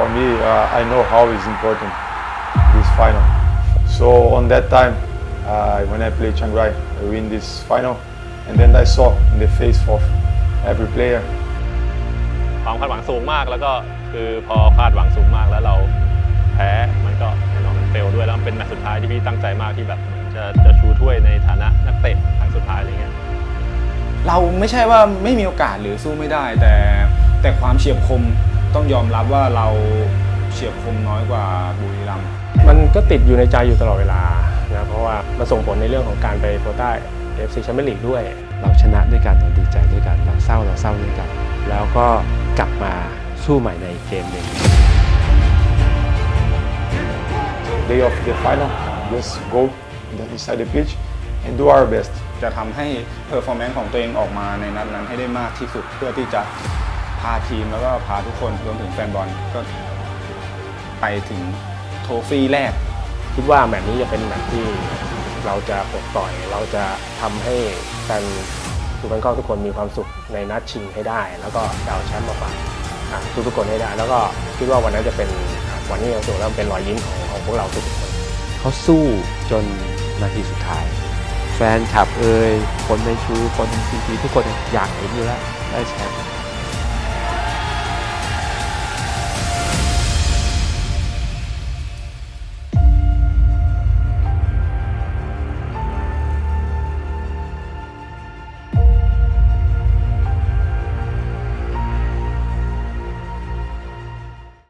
me, uh, I know how is important this final. So on that time, uh, when I play Chiang Rai, I win this final, and then I saw in the face of every player ความคาดหวังสูงมากแล้วก็คือพอคาดหวังสูงมากแล้วเราแพ้มันก็แน่นอนมันเฟลด้วยแล้วมันเป็นแมตช์สุดท้ายที่พี่ตั้งใจมากที่แบบเหมือนจะจะชูถ้วยในฐานะนักเตะครั้งสุดท้ายอะไรเงี้ยเราไม่ใช่ว่าไม่มีโอกาสหรือสู้ไม่ได้แต่แต่ความเฉียบคม ต้องยอมรับว่าเราเฉียบคมน้อยกว่าบุรีรัมย์มันก็ติดอยู่ในใจอยู่ตลอดเวลานะเพราะว่ามันส่งผลในเรื่องของการไปโควต้า FC แชมเปี้ยนลีกด้วย เราชนะด้วยกันเราดีใจด้วยกัน เราเศร้าเราเศร้าด้วยกัน แล้วก็กลับมาสู้ใหม่ในเกมหนึ่ง day of the final. Just go inside the pitch and do our best. จะทำให้เพอร์ฟอร์แมนซ์ของตัวเองออกมาในนัดนั้นให้ได้มากที่สุดเพื่อที่จะ พาทีมแล้วก็พาทุกคนรวมถึงแฟนบอลก็ไปถึงโทฟี่แรก คิดว่าแมตช์นี้จะเป็นแมตช์ที่เราจะปลดปล่อย เราจะทำให้แฟนทุกคนก็ทุกคนมีความสุขในนัดชิงให้ได้ แล้วก็จะเอาแชมป์มาฝากอะทุกๆคนให้ได้ แล้วก็คิดว่าวันนั้นจะเป็นวันที่เราสุขแล้วเป็นรอยยิ้มของของพวกเราทุกๆคนเขาสู้จนนาทีสุดท้าย แฟนคลับเอ่ยคนในชูคนซีทีทุกคนอยากเห็นอยู่แล้วได้แชมป์